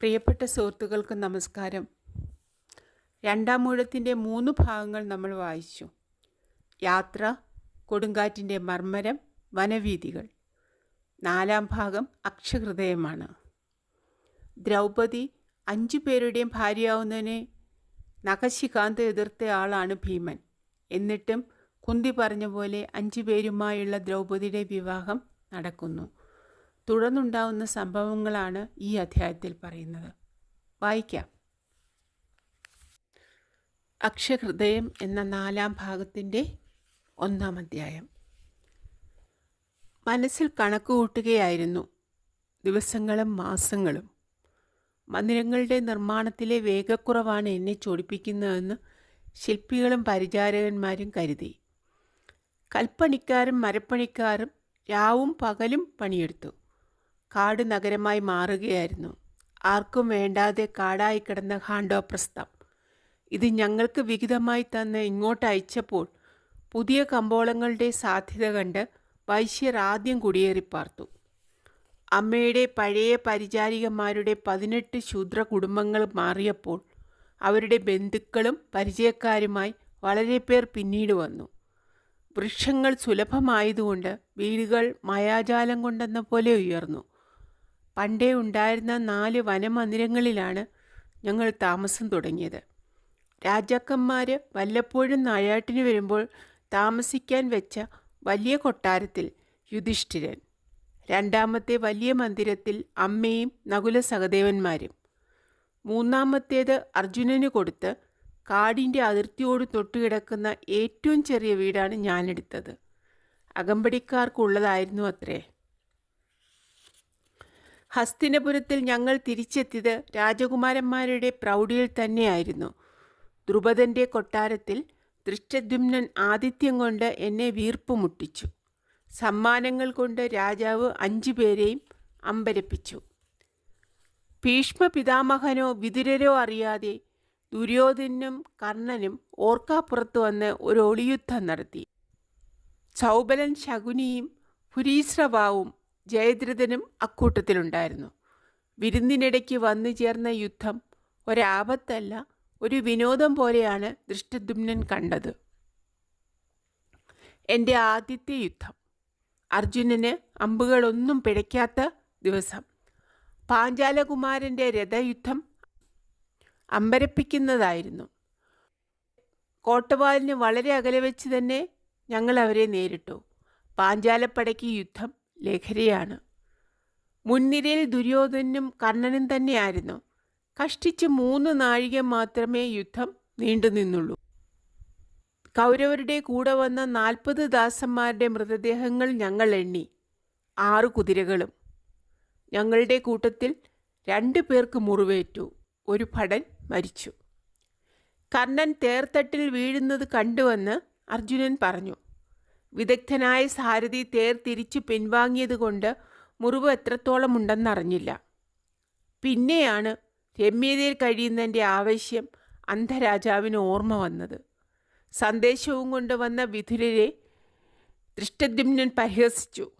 പ്രിയപ്പെട്ട സുഹൃത്തുക്കൾക്ക് നമസ്കാരം. രണ്ടാം മൂഴത്തിന്റെ മൂന്ന് ഭാഗങ്ങൾ നമ്മൾ വായിച്ചു. യാത്ര കൊടുങ്കാറ്റിന്റെ മർമ്മരം വനവീതികൾ നാലാം ഭാഗം അക്ഷഹൃദയമാണ്. ദ്രൗപദി അഞ്ചു പേരുടെയും ഭാര്യയാവുന്നതിനെ നഖശികാന്ത് എതിർത്ത ആളാണ് ഭീമൻ. എന്നിട്ടും കുന്തി പറഞ്ഞ പോലെ അഞ്ചു പേരുമായുള്ള ദ്രൗപദിയുടെ വിവാഹം നടക്കുന്നു. തുടർന്നുണ്ടാവുന്ന സംഭവങ്ങളാണ് ഈ അധ്യായത്തിൽ പറയുന്നത്. വായിക്കാം. അക്ഷഹൃദയം എന്ന നാലാം ഭാഗത്തിന്റെ ഒന്നാം അധ്യായം. മനസ്സിൽ കണക്ക് കൂട്ടുകയായിരുന്നു ദിവസങ്ങളും മാസങ്ങളും. മന്ദിരങ്ങളുടെ നിർമ്മാണത്തിലെ വേഗക്കുറവാണ് എന്നെ ചൊടിപ്പിക്കുന്നതെന്ന് ശില്പികളും പരിചാരകന്മാരും കരുതി. കൽപ്പണിക്കാരും മരപ്പണിക്കാരും രാവും പകലും പണിയെടുത്തു. കാട് നഗരമായി മാറുകയായിരുന്നു. ആർക്കും വേണ്ടാതെ കാടായി കിടന്ന ഹാൻഡോപ്രസ്ഥം ഇത് ഞങ്ങൾക്ക് വിഹിതമായി തന്ന് ഇങ്ങോട്ട് അയച്ചപ്പോൾ പുതിയ കമ്പോളങ്ങളുടെ സാധ്യത കണ്ട് വൈശ്യർ ആദ്യം കുടിയേറിപ്പാർത്തു അമ്മയുടെ പഴയ പരിചാരികമാരുടെ പതിനെട്ട് ശൂദ്ര കുടുംബങ്ങൾ മാറിയപ്പോൾ അവരുടെ ബന്ധുക്കളും പരിചയക്കാരുമായി വളരെ പേർ പിന്നീട് വന്നു. വൃക്ഷങ്ങൾ സുലഭമായതുകൊണ്ട് വീടുകൾ മായാജാലം കൊണ്ടെന്ന പോലെ ഉയർന്നു. പണ്ടേ ഉണ്ടായിരുന്ന നാല് വനമന്ദിരങ്ങളിലാണ് ഞങ്ങൾ താമസം തുടങ്ങിയത്. രാജാക്കന്മാർ വല്ലപ്പോഴും നായാട്ടിന് വരുമ്പോൾ താമസിക്കാൻ വെച്ച വലിയ കൊട്ടാരത്തിൽ യുധിഷ്ഠിരൻ രണ്ടാമത്തെ വലിയ മന്ദിരത്തിൽ അമ്മയും നകുല സഹദേവന്മാരും മൂന്നാമത്തേത് അർജുനന് കൊടുത്ത് കാടിന്റെ അതിർത്തിയോട് തൊട്ടുകിടക്കുന്ന ഏറ്റവും ചെറിയ വീടാണ് ഞാനെടുത്തത്. അകമ്പടിക്കാർക്കുള്ളതായിരുന്നു അത്രേ. ഹസ്തിനപുരത്തിൽ ഞങ്ങൾ തിരിച്ചെത്തിയത് രാജകുമാരന്മാരുടെ പ്രൗഢിയിൽ തന്നെയായിരുന്നു. ദ്രുപദന്റെ കൊട്ടാരത്തിൽ ദൃഷ്ടദ്യുമ്നൻ ആതിഥ്യം കൊണ്ട് എന്നെ വീർപ്പ് മുട്ടിച്ചു സമ്മാനങ്ങൾ കൊണ്ട് രാജാവ് അഞ്ചു പേരെയും അമ്പരപ്പിച്ചു. ഭീഷ്മ പിതാമഹനോ വിതുരരോ അറിയാതെ ദുര്യോധനും കർണനും ഓർക്കാപ്പുറത്ത് വന്ന് ഒരു ഒളിയുദ്ധം നടത്തി. ചൗബലൻ ശകുനിയും പുരീശ്രവാവും ജയദ്രഥനും അക്കൂട്ടത്തിലുണ്ടായിരുന്നു. വിരുന്നിനിടയ്ക്ക് വന്നു ചേർന്ന യുദ്ധം ഒരാപത്തല്ല ഒരു വിനോദം പോലെയാണ് ദൃഷ്ടദുമ്നൻ കണ്ടത്. എന്റെ ആദ്യത്തെ യുദ്ധം. അർജുനന് അമ്പുകളൊന്നും പിഴയ്ക്കാത്ത ദിവസം. പാഞ്ചാലകുമാരന്റെ രഥയുദ്ധം അമ്പരപ്പിക്കുന്നതായിരുന്നു. കോട്ടവാലിന് വളരെ അകലെ വെച്ച് തന്നെ ഞങ്ങൾ അവരെ നേരിട്ടു. പാഞ്ചാലപ്പടയ്ക്ക് യുദ്ധം ലഹരിയാണ് മുൻനിരയിൽ ദുര്യോധനും കർണനും തന്നെയായിരുന്നു. കഷ്ടിച്ച് മൂന്ന് നാഴിക മാത്രമേ യുദ്ധം നീണ്ടു നിന്നുള്ളൂ. കൗരവരുടെ കൂടെ വന്ന നാൽപ്പത് ദാസന്മാരുടെ മൃതദേഹങ്ങൾ ഞങ്ങൾ എണ്ണി. ആറ് കുതിരകളും. ഞങ്ങളുടെ കൂട്ടത്തിൽ രണ്ടു പേർക്ക് മുറിവേറ്റു. ഒരു ഭടൻ മരിച്ചു. കർണൻ തേർത്തട്ടിൽ വീഴുന്നത് കണ്ടുവന്ന് അർജുനൻ പറഞ്ഞു. വിദഗ്ധനായ സാരഥി തേർ തിരിച്ചു പിൻവാങ്ങിയതുകൊണ്ട് മുറിവ് എത്രത്തോളം ഉണ്ടെന്നറിഞ്ഞില്ല പിന്നെയാണ് രമ്യതയിൽ കഴിയുന്നതിന്റെ ആവശ്യം അന്ധരാജാവിന് ഓർമ്മ വന്നത്. സന്ദേശവും കൊണ്ടുവന്ന വിധുരരെ ദൃഷ്ടദ്യുമ്നൻ പരിഹസിച്ചു.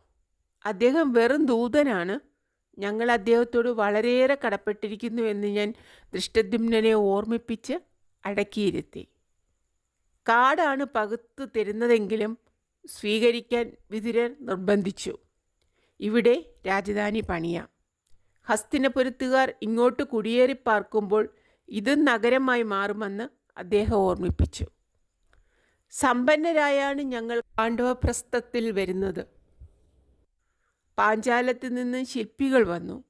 അദ്ദേഹം വെറും ദൂതനാണ്. ഞങ്ങൾ അദ്ദേഹത്തോട് വളരെയേറെ കടപ്പെട്ടിരിക്കുന്നു എന്ന് ഞാൻ ദൃഷ്ടദ്യുമ്നനെ ഓർമ്മിപ്പിച്ച് അടക്കിയിരുത്തി. കാടാണ് പകുത്തു തരുന്നതെങ്കിലും സ്വീകരിക്കാൻ വിതുരൻ നിർബന്ധിച്ചു. ഇവിടെ രാജധാനി പണിയാം. ഹസ്തിനപുരത്തുകാർ ഇങ്ങോട്ട് കുടിയേറി പാർക്കുമ്പോൾ ഇത് നഗരമായി മാറുമെന്ന് അദ്ദേഹം ഓർമ്മിപ്പിച്ചു. സമ്പന്നരായാണ് ഞങ്ങൾ പാണ്ഡവപ്രസ്ഥത്തിൽ വരുന്നത്. പാഞ്ചാലത്ത് നിന്ന് ശില്പികൾ വന്നു.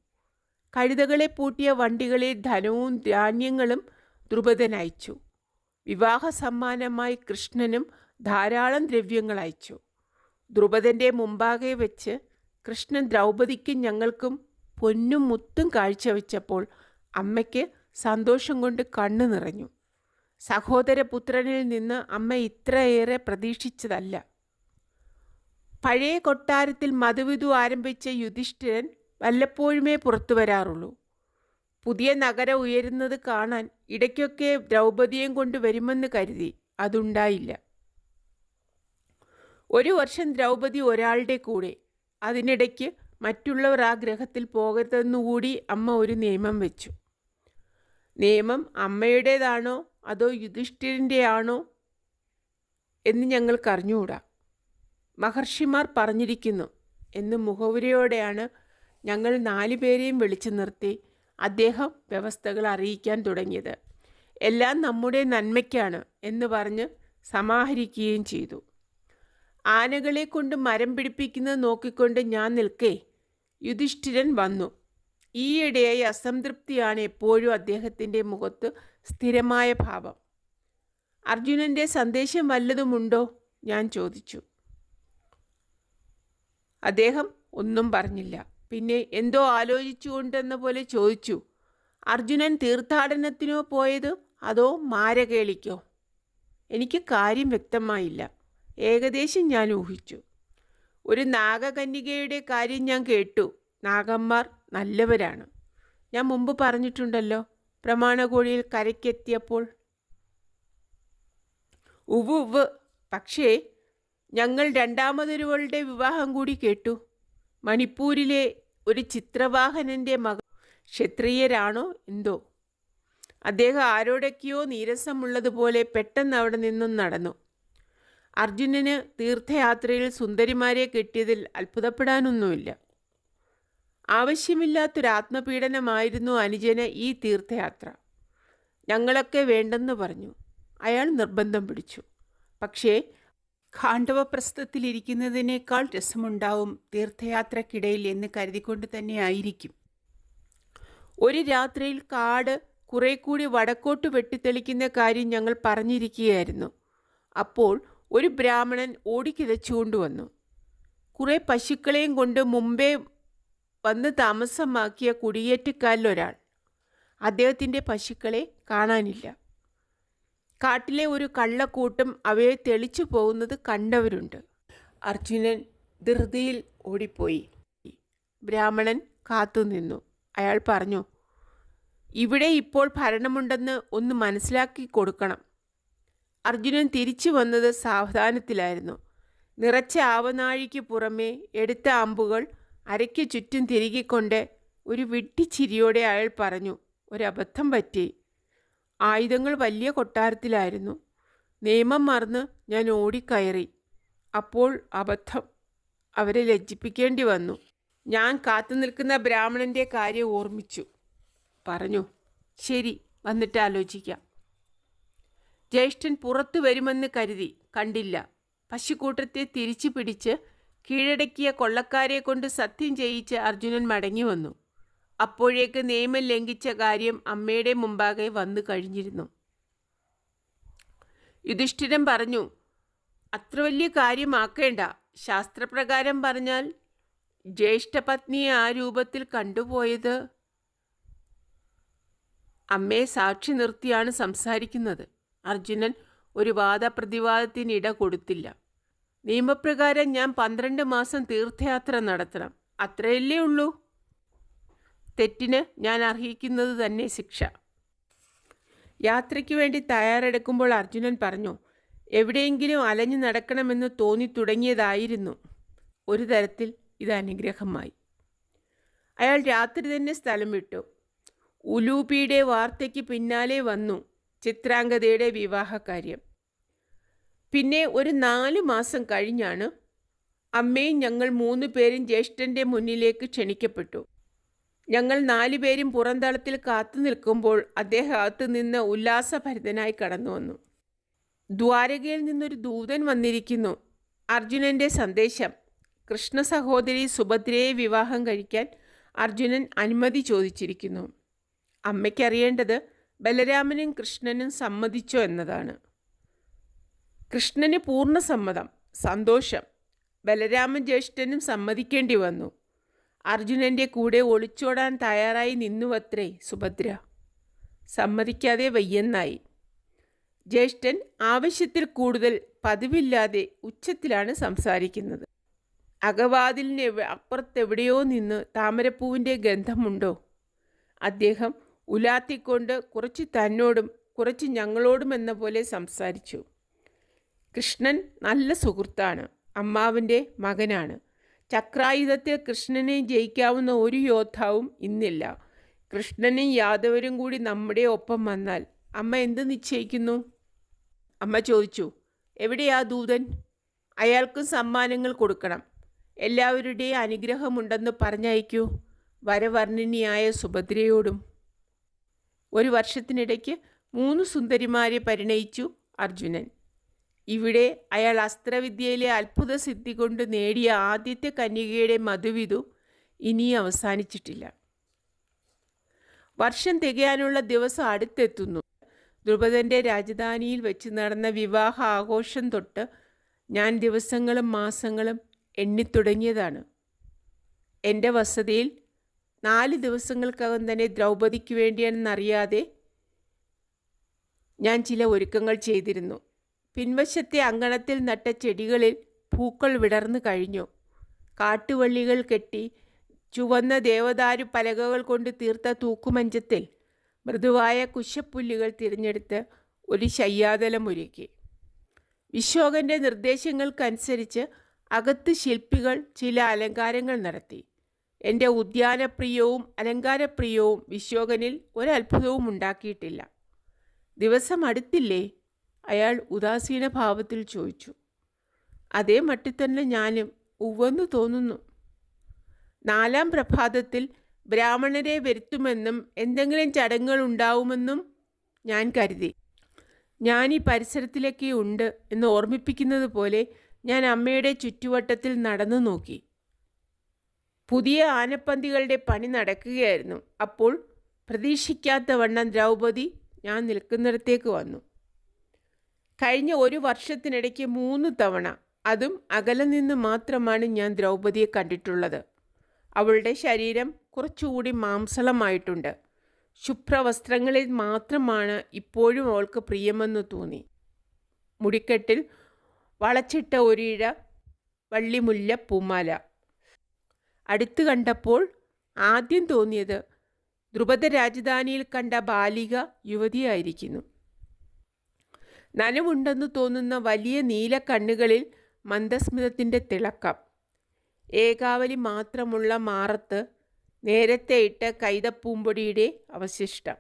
കഴുതകളെ പൂട്ടിയ വണ്ടികളിൽ ധനവും ധാന്യങ്ങളും ദ്രുപദനയച്ചു. വിവാഹ സമ്മാനമായി കൃഷ്ണനും ധാരാളം ദ്രവ്യങ്ങൾ അയച്ചു. ദ്രുപദന്റെ മുമ്പാകെ വെച്ച് കൃഷ്ണൻ ദ്രൗപദിക്കും ഞങ്ങൾക്കും പൊന്നും മുത്തും കാഴ്ചവെച്ചപ്പോൾ അമ്മയ്ക്ക് സന്തോഷം കൊണ്ട് കണ്ണു നിറഞ്ഞു. സഹോദരപുത്രനിൽ നിന്ന് അമ്മ ഇത്രയേറെ പ്രതീക്ഷിച്ചതല്ല. പഴയ കൊട്ടാരത്തിൽ മധുവിധു ആരംഭിച്ച യുധിഷ്ഠിരൻ വല്ലപ്പോഴുമേ പുറത്തു വരാറുള്ളൂ. പുതിയ നഗരം ഉയരുന്നത് കാണാൻ ഇടയ്ക്കൊക്കെ ദ്രൗപദിയും കൊണ്ട് വരുമെന്ന് കരുതി അതുണ്ടായില്ല. ഒരു വർഷം ദ്രൗപദി ഒരാളുടെ കൂടെ അതിനിടയ്ക്ക് മറ്റുള്ളവർ ആ ഗ്രഹത്തിൽ പോകരുതെന്നുകൂടി അമ്മ ഒരു നിയമം വെച്ചു. നിയമം അമ്മയുടേതാണോ അതോ യുധിഷ്ഠിരന്റെ ആണോ എന്ന് ഞങ്ങൾക്കറിഞ്ഞുകൂടാ മഹർഷിമാർ പറഞ്ഞിരിക്കുന്നു എന്ന് മുഖവുരയോടെയാണ് ഞങ്ങൾ നാലുപേരെയും വിളിച്ചു നിർത്തി അദ്ദേഹം വ്യവസ്ഥകൾ അറിയിക്കാൻ തുടങ്ങിയത്. എല്ലാം നമ്മുടെ നന്മയ്ക്കാണ് എന്ന് പറഞ്ഞ് സമാഹരിക്കുകയും ചെയ്തു. ആനകളെ കൊണ്ട് മരം പിടിപ്പിക്കുന്നത് നോക്കിക്കൊണ്ട് ഞാൻ നിൽക്കേ. യുധിഷ്ഠിരൻ വന്നു. ഈയിടെയായി അസംതൃപ്തിയാണ് എപ്പോഴും അദ്ദേഹത്തിന്റെ മുഖത്ത് സ്ഥിരമായ ഭാവം. അർജുനന്റെ സന്ദേശം വല്ലതുമുണ്ടോ? ഞാൻ ചോദിച്ചു. അദ്ദേഹം ഒന്നും പറഞ്ഞില്ല. പിന്നെ എന്തോ ആലോചിച്ചുകൊണ്ടെന്ന പോലെ ചോദിച്ചു. അർജുനൻ തീർത്ഥാടനത്തിനോ പോയത്? അതോ മാരകേളിക്കോ? എനിക്ക് കാര്യം വ്യക്തമായില്ല. ഏകദേശം ഞാൻ ഊഹിച്ചു. ഒരു നാഗകന്യകയുടെ കാര്യം ഞാൻ കേട്ടു. നാഗന്മാർ നല്ലവരാണ്. ഞാൻ മുമ്പ് പറഞ്ഞിട്ടുണ്ടല്ലോ പ്രമാണകോഴിയിൽ കരയ്ക്കെത്തിയപ്പോൾ. ഉവ് ഉവ് പക്ഷേ ഞങ്ങൾ രണ്ടാമതൊരുവളുടെ വിവാഹം കൂടി കേട്ടു. മണിപ്പൂരിലെ ഒരു ചിത്രവാഹനന്റെ മക ക്ഷത്രിയരാണോ എന്തോ? അദ്ദേഹം ആരോടൊക്കെയോ നീരസമുള്ളതുപോലെ പെട്ടെന്ന് അവിടെ നിന്നും നടന്നു. അർജുനന് തീർത്ഥയാത്രയിൽ സുന്ദരിമാരെ കിട്ടിയതിൽ അത്ഭുതപ്പെടാനൊന്നുമില്ല. ആവശ്യമില്ലാത്തൊരാത്മപീഡനമായിരുന്നു അനുജന് ഈ തീർത്ഥയാത്ര. ഞങ്ങളൊക്കെ വേണ്ടെന്ന് പറഞ്ഞു. അയാൾ നിർബന്ധം പിടിച്ചു. പക്ഷേ ഖാണ്ഡവപ്രസ്ഥത്തിലിരിക്കുന്നതിനേക്കാൾ രസമുണ്ടാവും തീർത്ഥയാത്രക്കിടയിൽ എന്ന് കരുതിക്കൊണ്ട് തന്നെ ആയിരിക്കും. ഒരു രാത്രിയിൽ കാട് കുറെ കൂടി വടക്കോട്ട് വെട്ടിത്തെളിക്കുന്ന കാര്യം ഞങ്ങൾ പറഞ്ഞിരിക്കുകയായിരുന്നു. അപ്പോൾ ഒരു ബ്രാഹ്മണൻ ഓടിക്കിതച്ചുകൊണ്ടുവന്നു കുറേ പശുക്കളെയും കൊണ്ട് മുമ്പേ വന്ന് താമസമാക്കിയ കുടിയേറ്റക്കാരിലൊരാൾ അദ്ദേഹത്തിന്റെ പശുക്കളെ കാണാനില്ല. കാട്ടിലെ ഒരു കള്ളക്കൂട്ടം അവയെ തെളിച്ചു പോകുന്നത് കണ്ടവരുണ്ട്. അർജുനൻ ധൃതിയിൽ ഓടിപ്പോയി. ബ്രാഹ്മണൻ കാത്തുനിന്നു അയാൾ പറഞ്ഞു ഇവിടെ ഇപ്പോൾ ഭരണമുണ്ടെന്ന് ഒന്ന് മനസ്സിലാക്കി കൊടുക്കണം. അർജുനൻ തിരിച്ചു വന്നത് സാവധാനത്തിലായിരുന്നു. നിറച്ച ആവനാഴിക്ക് പുറമേ എടുത്ത അമ്പുകൾ അരയ്ക്ക് ചുറ്റും തിരികിക്കൊണ്ട് ഒരു വിട്ടിച്ചിരിയോടെ അയാൾ പറഞ്ഞു ഒരബദ്ധം പറ്റി. ആയുധങ്ങൾ വലിയ കൊട്ടാരത്തിലായിരുന്നു. നിയമം മറന്ന് ഞാൻ ഓടിക്കയറി. അപ്പോൾ അബദ്ധം അവരെ ലജ്ജിപ്പിക്കേണ്ടി വന്നു. ഞാൻ കാത്തു നിൽക്കുന്ന ബ്രാഹ്മണന്റെ കാര്യം ഓർമ്മിച്ചു. പറഞ്ഞു ശരി വന്നിട്ട് ആലോചിക്കാം. ജ്യേഷ്ഠൻ പുറത്തു വരുമെന്ന് കരുതി കണ്ടില്ല. പശുക്കൂട്ടത്തെ തിരിച്ചു പിടിച്ച് കീഴടക്കിയ കൊള്ളക്കാരെ കൊണ്ട് സത്യം ചെയ്യിച്ച് അർജുനൻ മടങ്ങി വന്നു. അപ്പോഴേക്ക് നിയമം ലംഘിച്ച കാര്യം അമ്മയുടെ മുമ്പാകെ വന്നു കഴിഞ്ഞിരുന്നു. യുധിഷ്ഠിരൻ പറഞ്ഞു അത്ര വലിയ കാര്യമാക്കേണ്ട ശാസ്ത്രപ്രകാരം പറഞ്ഞാൽ ജ്യേഷ്ഠപത്നിയെ ആ രൂപത്തിൽ കണ്ടുപോയത്. അമ്മയെ സാക്ഷി നിർത്തിയാണ് സംസാരിക്കുന്നത്. അർജുനൻ ഒരു വാദപ്രതിവാദത്തിന് ഇട കൊടുത്തില്ല. നിയമപ്രകാരം ഞാൻ പന്ത്രണ്ട് മാസം തീർത്ഥയാത്ര നടത്തണം. അത്രയല്ലേ ഉള്ളൂ. തെറ്റിന് ഞാൻ അർഹിക്കുന്നത് തന്നെ ശിക്ഷ. യാത്രയ്ക്ക് വേണ്ടി തയ്യാറെടുക്കുമ്പോൾ അർജുനൻ പറഞ്ഞു എവിടെയെങ്കിലും അലഞ്ഞു നടക്കണമെന്ന് തോന്നി തുടങ്ങിയതായിരുന്നു. ഒരു തരത്തിൽ ഇത് അനുഗ്രഹമായി. അയാൾ രാത്രി തന്നെ സ്ഥലം വിട്ടു. ഉലൂപിയുടെ വാർത്തയ്ക്ക് പിന്നാലെ വന്നു. ചിത്രാംഗതയുടെ വിവാഹകാര്യം. പിന്നെ ഒരു നാല് മാസം കഴിഞ്ഞാണ് അമ്മയും ഞങ്ങൾ മൂന്ന് പേരും ജ്യേഷ്ഠന്റെ മുന്നിലേക്ക് ക്ഷണിക്കപ്പെട്ടു. ഞങ്ങൾ നാലുപേരും പുറന്തളത്തിൽ കാത്തു നിൽക്കുമ്പോൾ അദ്ദേഹം അകത്ത് നിന്ന് ഉല്ലാസഭരിതനായി കടന്നു വന്നു. ദ്വാരകയിൽ നിന്നൊരു ദൂതൻ വന്നിരിക്കുന്നു. അർജുനന്റെ സന്ദേശം. കൃഷ്ണ സഹോദരി സുഭദ്രയെ വിവാഹം കഴിക്കാൻ അർജുനൻ അനുമതി ചോദിച്ചിരിക്കുന്നു. അമ്മയ്ക്കറിയേണ്ടത് ബലരാമനും കൃഷ്ണനും സമ്മതിച്ചോ എന്നതാണ്. കൃഷ്ണന് പൂർണ സമ്മതം സന്തോഷം. ബലരാമൻ ജ്യേഷ്ഠനും സമ്മതിക്കേണ്ടി വന്നു. അർജുനന്റെ കൂടെ ഒളിച്ചോടാൻ തയ്യാറായി നിന്നുവത്രേ സുഭദ്ര. സമ്മതിക്കാതെ വയ്യെന്നായി. ജ്യേഷ്ഠൻ ആവശ്യത്തിൽ കൂടുതൽ പതിവില്ലാതെ ഉച്ചത്തിലാണ് സംസാരിക്കുന്നത്. അകവാതിലിന് അപ്പുറത്തെവിടെയോ നിന്ന് താമരപ്പൂവിന്റെ ഗന്ധമുണ്ടോ? അദ്ദേഹം ഉലാത്തിക്കൊണ്ട് കുറച്ച് തന്നോടും കുറച്ച് ഞങ്ങളോടും എന്ന പോലെ സംസാരിച്ചു. കൃഷ്ണൻ നല്ല സുഹൃത്താണ് അമ്മാവിന്റെ മകനാണ്. ചക്രായുധത്തിൽ കൃഷ്ണനെ ജയിക്കാവുന്ന ഒരു യോദ്ധാവും ഇന്നില്ല. കൃഷ്ണനും യാദവരും കൂടി നമ്മുടെ ഒപ്പം വന്നാൽ അമ്മ എന്ത് നിശ്ചയിക്കുന്നു? അമ്മ ചോദിച്ചു എവിടെയാ ദൂതൻ? അയാൾക്കും സമ്മാനങ്ങൾ കൊടുക്കണം. എല്ലാവരുടെയും അനുഗ്രഹമുണ്ടെന്ന് പറഞ്ഞയക്കൂ. വരവർണിനിയായ സുഭദ്രയോടും ഒരു വർഷത്തിനിടയ്ക്ക് മൂന്ന് സുന്ദരിമാരെ പരിണയിച്ചു അർജുനൻ. ഇവിടെ അയാൾ അസ്ത്രവിദ്യയിലെ അത്ഭുത സിദ്ധി കൊണ്ട് നേടിയ ആദ്യത്തെ കന്യകയുടെ മധുവിധു ഇനിയും അവസാനിച്ചിട്ടില്ല. വർഷം തികയാനുള്ള ദിവസം അടുത്തെത്തുന്നു. ദ്രുപദന്റെ രാജധാനിയിൽ വെച്ച് നടന്ന വിവാഹ ആഘോഷം തൊട്ട് ഞാൻ ദിവസങ്ങളും മാസങ്ങളും എണ്ണിത്തുടങ്ങിയതാണ്. എന്റെ വസതിയിൽ നാല് ദിവസങ്ങൾക്കകം തന്നെ ദ്രൗപദിക്ക് വേണ്ടിയാണെന്നറിയാതെ ഞാൻ ചില ഒരുക്കങ്ങൾ ചെയ്തിരുന്നു. പിൻവശത്തെ അങ്കണത്തിൽ നട്ട ചെടികളിൽ പൂക്കൾ വിടർന്നു കഴിഞ്ഞു. കാട്ടുവള്ളികൾ കെട്ടി ചുവന്ന ദേവദാരു പലകകൾ കൊണ്ട് തീർത്ത തൂക്കുമഞ്ചത്തിൽ മൃദുവായ കുശപ്പുല്ലുകൾ തിരഞ്ഞെടുത്ത് ഒരു ശയ്യാതലം ഒരുക്കി. വിശോകന്റെ നിർദ്ദേശങ്ങൾക്കനുസരിച്ച് അകത്ത് ശില്പികൾ ചില അലങ്കാരങ്ങൾ നടത്തി. എന്റെ ഉദ്യാനപ്രിയവും അലങ്കാരപ്രിയവും വിശോകനിൽ ഒരത്ഭുതവും ഉണ്ടാക്കിയിട്ടില്ല. ദിവസം അടുത്തില്ലേ? അയാൾ ഉദാസീന ഭാവത്തിൽ ചോദിച്ചു. അതേ മട്ടിൽ തന്നെ ഞാനും ഉവ്വെന്ന് തോന്നുന്നു. നാലാം പ്രഭാതത്തിൽ ബ്രാഹ്മണരെ വരുത്തുമെന്നും എന്തെങ്കിലും ചടങ്ങുകൾ ഉണ്ടാവുമെന്നും ഞാൻ കരുതി. ഞാൻ ഈ പരിസരത്തിലൊക്കെ ഉണ്ട് എന്ന് ഓർമ്മിപ്പിക്കുന്നത് പോലെ ഞാൻ അമ്മയുടെ ചുറ്റുവട്ടത്തിൽ നടന്നു നോക്കി. പുതിയ ആനപ്പന്തികളുടെ പണി നടക്കുകയായിരുന്നു. അപ്പോൾ പ്രതീക്ഷിക്കാത്ത വണ്ണം ദ്രൗപദി ഞാൻ നിൽക്കുന്നിടത്തേക്ക് വന്നു. കഴിഞ്ഞ ഒരു വർഷത്തിനിടയ്ക്ക് മൂന്ന് തവണ അതും അകലെ നിന്ന് മാത്രമാണ് ഞാൻ ദ്രൗപദിയെ കണ്ടിട്ടുള്ളത്. അവളുടെ ശരീരം കുറച്ചുകൂടി മാംസളമായിട്ടുണ്ട്. ശുഭ്രവസ്ത്രങ്ങളിൽ മാത്രമാണ് ഇപ്പോഴും അവൾക്ക് പ്രിയമെന്ന് തോന്നി. മുടിക്കെട്ടിൽ വളച്ചിട്ട ഒരിഴ വള്ളിമുല്ല പൂമാല. അടുത്ത് കണ്ടപ്പോൾ ആദ്യം തോന്നിയത് ദ്രുപദ രാജധാനിയിൽ കണ്ട ബാലിക യുവതിയായിരിക്കുന്നു. നനവുണ്ടെന്ന് തോന്നുന്ന വലിയ നീല കണ്ണുകളിൽ മന്ദസ്മിതത്തിന്റെ തിളക്കം. ഏകാവലി മാത്രമുള്ള മാറത്ത് നേരത്തെ ഇട്ട കൈതപ്പൂമ്പൊടിയുടെ അവശിഷ്ടം.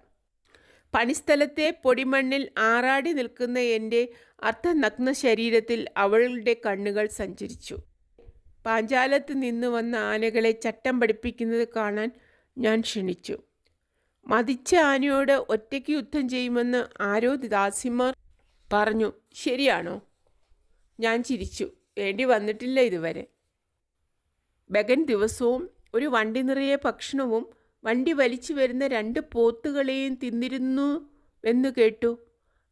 പണിസ്ഥലത്തെ പൊടിമണ്ണിൽ ആറാടി നിൽക്കുന്ന എന്റെ അർദ്ധനഗ്ന ശരീരത്തിൽ അവളുടെ കണ്ണുകൾ സഞ്ചരിച്ചു. പാഞ്ചാലത്ത് നിന്ന് വന്ന ആനകളെ ചട്ടം പഠിപ്പിക്കുന്നത് കാണാൻ ഞാൻ ക്ഷണിച്ചു. മതിച്ച ആനയോട് ഒറ്റയ്ക്ക് യുദ്ധം ചെയ്യുമെന്ന് ആരോ ദാസിമാർ പറഞ്ഞു. ശരിയാണോ? ഞാൻ ചിരിച്ചു. വേണ്ടി വന്നിട്ടില്ല ഇതുവരെ. ബഗൻ ദിവസവും ഒരു വണ്ടി നിറയെ ഭക്ഷണവും വണ്ടി വലിച്ചു വരുന്ന രണ്ട് പോത്തുകളെയും തിന്നിരുന്നു എന്ന് കേട്ടു.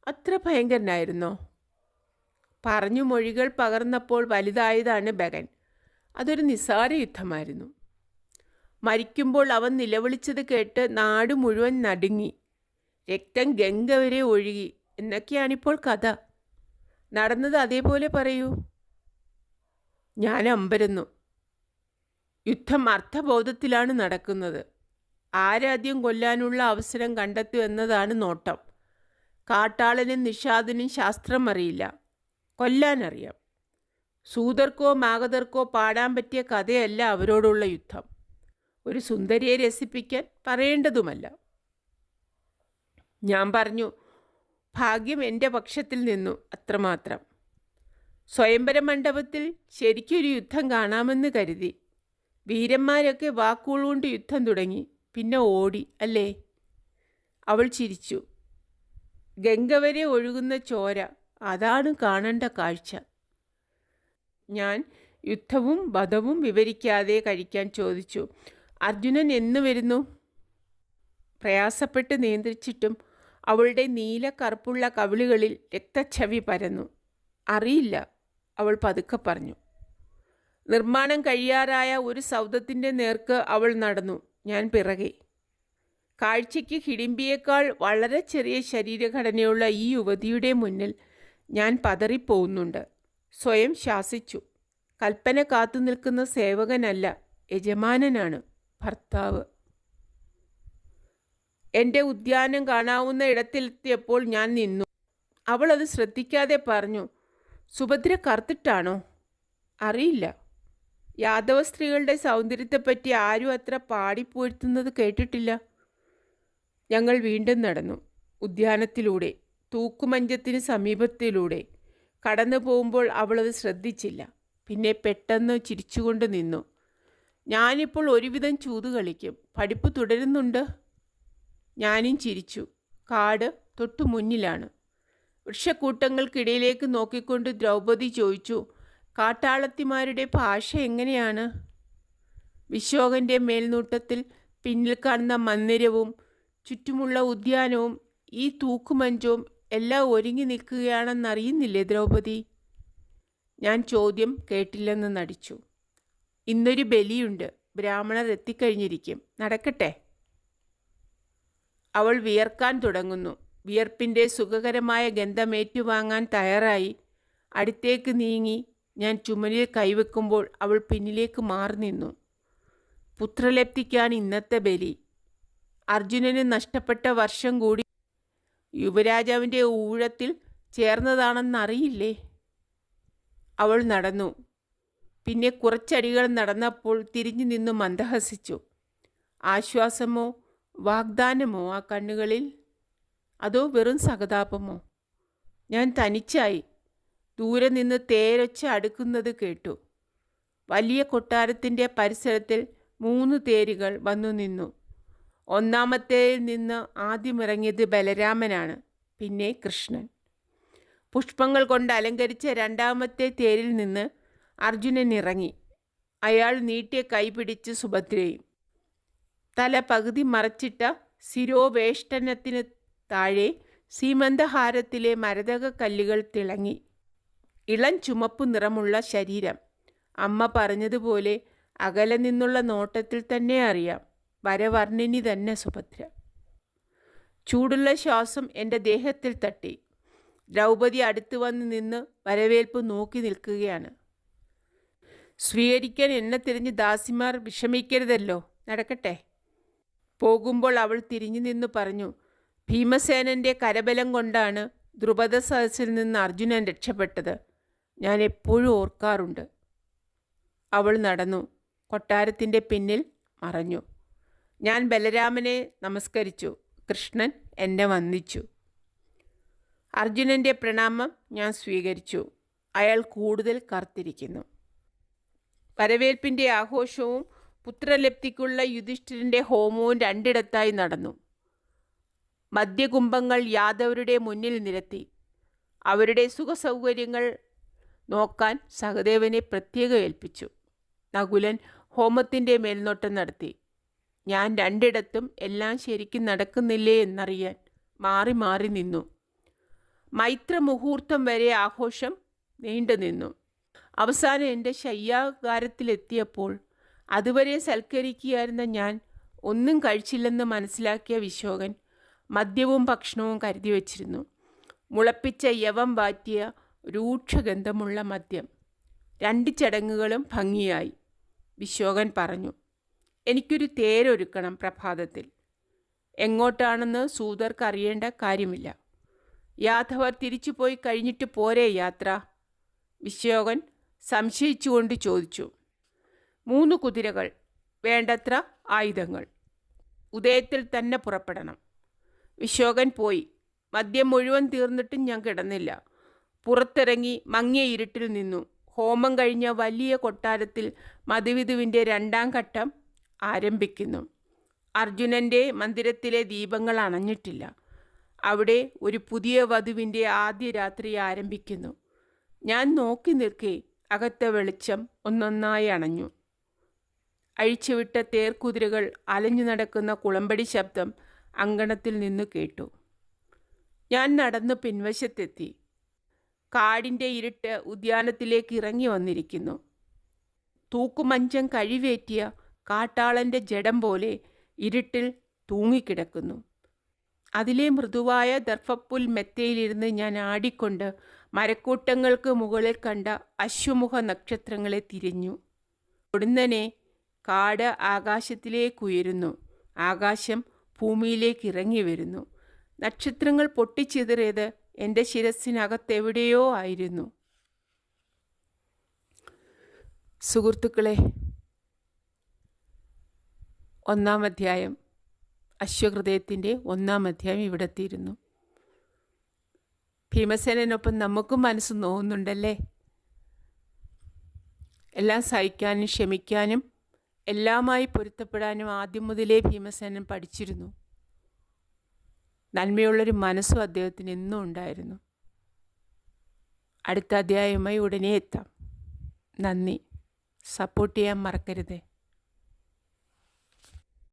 അത്ര ഭയങ്കരനായിരുന്നോ? പറഞ്ഞു മൊഴികൾ പകർന്നപ്പോൾ വലുതായതാണ് ബഗൻ. അതൊരു നിസാര യുദ്ധമായിരുന്നു. മരിക്കുമ്പോൾ അവൻ നിലവിളിച്ചത് കേട്ട് നാട് മുഴുവൻ നടുങ്ങി. രക്തം ഗംഗ വരെ ഒഴുകി. എന്നൊക്കെയാണിപ്പോൾ കഥ. നടന്നത് അതേപോലെ പറയൂ. ഞാൻ അമ്പരന്നു. യുദ്ധം അർത്ഥബോധത്തിലാണ് നടക്കുന്നത്. ആരാദ്യം കൊല്ലാനുള്ള അവസരം കണ്ടെത്തു എന്നതാണ് നോട്ടം. കാട്ടാളനും നിഷാദിനും ശാസ്ത്രം അറിയില്ല. കൊല്ലാനറിയാം. സൂതർക്കോ മാഗതർക്കോ പാടാൻ പറ്റിയ കഥയല്ല അവരോടുള്ള യുദ്ധം. ഒരു സുന്ദരിയെ രസിപ്പിക്കാൻ പറയേണ്ടതുമല്ല. ഞാൻ പറഞ്ഞു ഭാഗ്യം എന്റെ പക്ഷത്തിൽ നിന്നു അത്രമാത്രം. സ്വയംവര മണ്ഡപത്തിൽ ശരിക്കൊരു യുദ്ധം കാണാമെന്ന് കരുതി. വീരന്മാരൊക്കെ വാക്കുകൊണ്ട് യുദ്ധം തുടങ്ങി. പിന്നെ ഓടി അല്ലേ? അവൾ ചിരിച്ചു. ഗംഗ വരെ ഒഴുകുന്ന ചോര അതാണ് കാണേണ്ട കാഴ്ച. ഞാൻ യുദ്ധവും വധവും വിവരിക്കാതെ കഴിക്കാൻ ചോദിച്ചു. അർജുനൻ എന്ന് വരുന്നു? പ്രയാസപ്പെട്ട് നിയന്ത്രിച്ചിട്ടും അവളുടെ നീല കറുപ്പുള്ള കവിളുകളിൽ രക്തച്ഛവി പരന്നു. അറിയില്ല അവൾ പതുക്കെ പറഞ്ഞു. നിർമ്മാണം കഴിയാറായ ഒരു സൗദത്തിന്റെ നേർക്ക് അവൾ നടന്നു ഞാൻ പിറകെ. കാഴ്ചയ്ക്ക് ഹിഡിമ്പിയേക്കാൾ വളരെ ചെറിയ ശരീരഘടനയുള്ള ഈ യുവതിയുടെ മുന്നിൽ ഞാൻ പതറിപ്പോകുന്നുണ്ട് സ്വയം ശാസിച്ചു. കൽപ്പന കാത്തു നിൽക്കുന്ന സേവകനല്ല യജമാനനാണ് ഭർത്താവ്. എന്റെ ഉദ്യാനം കാണാവുന്ന ഇടത്തിലെത്തിയപ്പോൾ ഞാൻ നിന്നു. അവൾ അത് ശ്രദ്ധിക്കാതെ പറഞ്ഞു സുഭദ്ര കറുത്തിട്ടാണോ? അറിയില്ല. യാദവ സ്ത്രീകളുടെ സൗന്ദര്യത്തെപ്പറ്റി ആരും അത്ര പാടിപ്പോഴ്ത്തുന്നത് കേട്ടിട്ടില്ല. ഞങ്ങൾ വീണ്ടും നടന്നു. ഉദ്യാനത്തിലൂടെ തൂക്കുമഞ്ചത്തിന് സമീപത്തിലൂടെ കടന്നു പോകുമ്പോൾ അവളത് ശ്രദ്ധിച്ചില്ല. പിന്നെ പെട്ടെന്ന് ചിരിച്ചുകൊണ്ട് നിന്നു. ഞാനിപ്പോൾ ഒരുവിധം ചൂത് കളിക്കും. പഠിപ്പ് തുടരുന്നുണ്ട്? ഞാനും ചിരിച്ചു. കാട് തൊട്ടു മുന്നിലാണ്. വൃക്ഷക്കൂട്ടങ്ങൾക്കിടയിലേക്ക് നോക്കിക്കൊണ്ട് ദ്രൗപദി ചോദിച്ചു കാട്ടാളത്തിമാരുടെ ഭാഷ എങ്ങനെയാണ്? വിശോകന്റെ മേൽനോട്ടത്തിൽ പിന്നിൽ കാണുന്ന മന്ദിരവും ചുറ്റുമുള്ള ഉദ്യാനവും ഈ തൂക്കുമഞ്ചവും എല്ലാം ഒരുങ്ങി നിൽക്കുകയാണെന്നറിയുന്നില്ലേ ദ്രൗപദി? ഞാൻ ചോദ്യം കേട്ടില്ലെന്ന് നടിച്ചു. ഇന്നൊരു ബലിയുണ്ട്. ബ്രാഹ്മണർ എത്തിക്കഴിഞ്ഞിരിക്കും. നടക്കട്ടെ. അവൾ വിയർക്കാൻ തുടങ്ങുന്നു. വിയർപ്പിന്റെ സുഖകരമായ ഗന്ധമേറ്റുവാങ്ങാൻ തയ്യാറായി. അടുത്തേക്ക് നീങ്ങി ഞാൻ ചുമലിൽ കൈവെക്കുമ്പോൾ അവൾ പിന്നിലേക്ക് മാറി നിന്നു. പുത്രലബ്ധിക്കാണ് ഇന്നത്തെ ബലി. അർജുനന് നഷ്ടപ്പെട്ട വർഷം കൂടി യുവരാജാവിന്റെ ഊഴത്തിൽ ചേർന്നതാണെന്നറിയില്ലേ? അവൾ നടന്നു. പിന്നെ കുറച്ചടികൾ നടന്നപ്പോൾ തിരിഞ്ഞു നിന്നു മന്ദഹസിച്ചു. ആശ്വാസമോ വാഗ്ദാനമോ ആ കണ്ണുകളിൽ? അതോ വെറും സഹതാപമോ? ഞാൻ തനിച്ചായി. ദൂരെ നിന്ന് തേരൊച്ച അടുക്കുന്നത് കേട്ടു. വലിയ കൊട്ടാരത്തിന്റെ പരിസരത്തിൽ മൂന്ന് തേരുകൾ വന്നു നിന്നു ഒന്നാമത്തേതിൽ നിന്ന് ആദ്യം ഇറങ്ങിയത് ബലരാമനാണ് പിന്നെ കൃഷ്ണൻ. പുഷ്പങ്ങൾ കൊണ്ട് അലങ്കരിച്ച രണ്ടാമത്തെ തേരിൽ നിന്ന് അർജുനൻ ഇറങ്ങി. അയാൾ നീട്ടിയ കൈ പിടിച്ച് സുഭദ്രയും. തല പകുതി മറച്ചിട്ട ശിരോവേഷ്ടനത്തിന് താഴെ സീമന്തഹാരത്തിലെ മരതക കല്ലുകൾ തിളങ്ങി. ഇളം ചുമപ്പ് നിറമുള്ള ശരീരം. അമ്മ പറഞ്ഞതുപോലെ അകലെ നിന്നുള്ള നോട്ടത്തിൽ തന്നെ അറിയാം. വരവർണിനി തന്നെ സുഭദ്ര. ചൂടുള്ള ശ്വാസം എന്റെ ദേഹത്തിൽ തട്ടി. ദ്രൗപദി അടുത്തു വന്ന് നിന്ന് വരവേൽപ്പ് നോക്കി നിൽക്കുകയാണ്. സ്വീകരിക്കാൻ എന്നെ തിരിഞ്ഞ് ദാസിമാർ വിഷമിക്കരുതല്ലോ നടക്കട്ടെ. പോകുമ്പോൾ അവൾ തിരിഞ്ഞു നിന്ന് പറഞ്ഞു ഭീമസേനന്റെ കരബലം കൊണ്ടാണ് ദ്രുപദ സദസ്സിൽ നിന്ന് അർജുനൻ രക്ഷപ്പെട്ടത്. ഞാൻ എപ്പോഴും ഓർക്കാറുണ്ട്. അവൾ നടന്നു കൊട്ടാരത്തിന്റെ പിന്നിൽ മറഞ്ഞു. ഞാൻ ബലരാമനെ നമസ്കരിച്ചു. കൃഷ്ണൻ എന്നെ വന്ദിച്ചു. അർജുനന്റെ പ്രണാമം ഞാൻ സ്വീകരിച്ചു. അയാൾ കൂടുതൽ കർത്തിരിക്കുന്നു വരവേൽപ്പിന്റെ ആഘോഷവും പുത്രലബ്ധിക്കുള്ള യുധിഷ്ഠിരന്റെ ഹോമവും രണ്ടിടത്തായി നടന്നു. മദ്യകുംഭങ്ങൾ യാദവരുടെ മുന്നിൽ നിരത്തി. അവരുടെ സുഖസൗകര്യങ്ങൾ നോക്കാൻ സഹദേവനെ പ്രത്യേകം ഏൽപ്പിച്ചു. നകുലൻ ഹോമത്തിന്റെ മേൽനോട്ടം നടത്തി. ഞാൻ രണ്ടിടത്തും എല്ലാം ശരിക്കും നടക്കുന്നില്ലേ എന്നറിയാൻ മാറി മാറി നിന്നു. മൈത്രമുഹൂർത്തം വരെ ആഘോഷം നീണ്ടു നിന്നു. അവസാനം എന്റെ ശയ്യാകാരത്തിലെത്തിയപ്പോൾ അതുവരെ സൽക്കരിക്കുകയായിരുന്ന ഞാൻ ഒന്നും കഴിച്ചില്ലെന്ന് മനസ്സിലാക്കിയ വിശോകൻ മദ്യവും ഭക്ഷണവും കരുതി വച്ചിരുന്നു. മുളപ്പിച്ച യവം വാറ്റിയ രൂക്ഷഗന്ധമുള്ള മദ്യം. രണ്ട് ചടങ്ങുകളും ഭംഗിയായി വിശോകൻ പറഞ്ഞു. എനിക്കൊരു തേരൊരുക്കണം പ്രഭാതത്തിൽ. എങ്ങോട്ടാണെന്ന് സൂതർക്ക് അറിയേണ്ട കാര്യമില്ല. യാദവർ തിരിച്ചു പോയി കഴിഞ്ഞിട്ട് പോരെ യാത്ര? വിശോകൻ സംശയിച്ചുകൊണ്ട് ചോദിച്ചു. മൂന്ന് കുതിരകൾ വേണ്ടത്ര ആയുധങ്ങൾ. ഉദയത്തിൽ തന്നെ പുറപ്പെടണം. വിശോകൻ പോയി. മദ്യം മുഴുവൻ തീർന്നിട്ടും ഞാൻ കിടന്നില്ല. പുറത്തിറങ്ങി മങ്ങിയ ഇരുട്ടിൽ നിന്നു. ഹോമം കഴിഞ്ഞ വലിയ കൊട്ടാരത്തിൽ മധുവിധുവിന്റെ രണ്ടാം ഘട്ടം ആരംഭിക്കുന്നു. അർജുനന്റെ മന്ദിരത്തിലെ ദീപങ്ങൾ അണഞ്ഞിട്ടില്ല. അവിടെ ഒരു പുതിയ വധുവിന്റെ ആദ്യ രാത്രി ആരംഭിക്കുന്നു. ഞാൻ നോക്കി നിൽക്കെ അകത്തെ വെളിച്ചം ഒന്നൊന്നായി അണഞ്ഞു. അഴിച്ചുവിട്ട തേർക്കുതിരകൾ അലഞ്ഞു നടക്കുന്ന കുളമ്പടി ശബ്ദം അങ്കണത്തിൽ നിന്ന് കേട്ടു. ഞാൻ നടന്ന് പിൻവശത്തെത്തി. കാടിന്റെ ഇരുട്ട് ഉദ്യാനത്തിലേക്ക് ഇറങ്ങി വന്നിരിക്കുന്നു. തൂക്കുമഞ്ചം കഴിവേറ്റിയ കാട്ടാളന്റെ ജഡം പോലെ ഇരുട്ടിൽ തൂങ്ങിക്കിടക്കുന്നു. അതിലെ മൃദുവായ ദർഫപ്പുൽ മെത്തയിലിരുന്ന് ഞാൻ ആടിക്കൊണ്ട് മരക്കൂട്ടങ്ങൾക്ക് മുകളിൽ കണ്ട അശ്വമുഖ നക്ഷത്രങ്ങളെ തിരിഞ്ഞു. ഒടുന്നനെ കാട് ആകാശത്തിലേക്കുയരുന്നു ആകാശം ഭൂമിയിലേക്ക് ഇറങ്ങി വരുന്നു. നക്ഷത്രങ്ങൾ പൊട്ടിച്ചിതറിയത് എന്റെ ശിരസ്സിനകത്തെവിടെയോ ആയിരുന്നു. സുഹൃത്തുക്കളെ ഒന്നാം അധ്യായം അശ്വഹൃദയത്തിന്റെ ഒന്നാം അധ്യായം ഇവിടെ തീരുന്നു ഭീമസേനൊപ്പം നമുക്കും മനസ്സ് നോവുന്നുണ്ടല്ലേ? എല്ലാം സഹിക്കാനും ക്ഷമിക്കാനും എല്ലാമായി പൊരുത്തപ്പെടാനും ആദ്യം മുതലേ ഭീമസേനൻ പഠിച്ചിരുന്നു. നന്മയുള്ളൊരു മനസ്സും അദ്ദേഹത്തിന് എന്നും ഉണ്ടായിരുന്നു. അടുത്ത അധ്യായവുമായി ഉടനെ എത്താം. നന്ദി. സപ്പോർട്ട് ചെയ്യാൻ മറക്കരുതേ.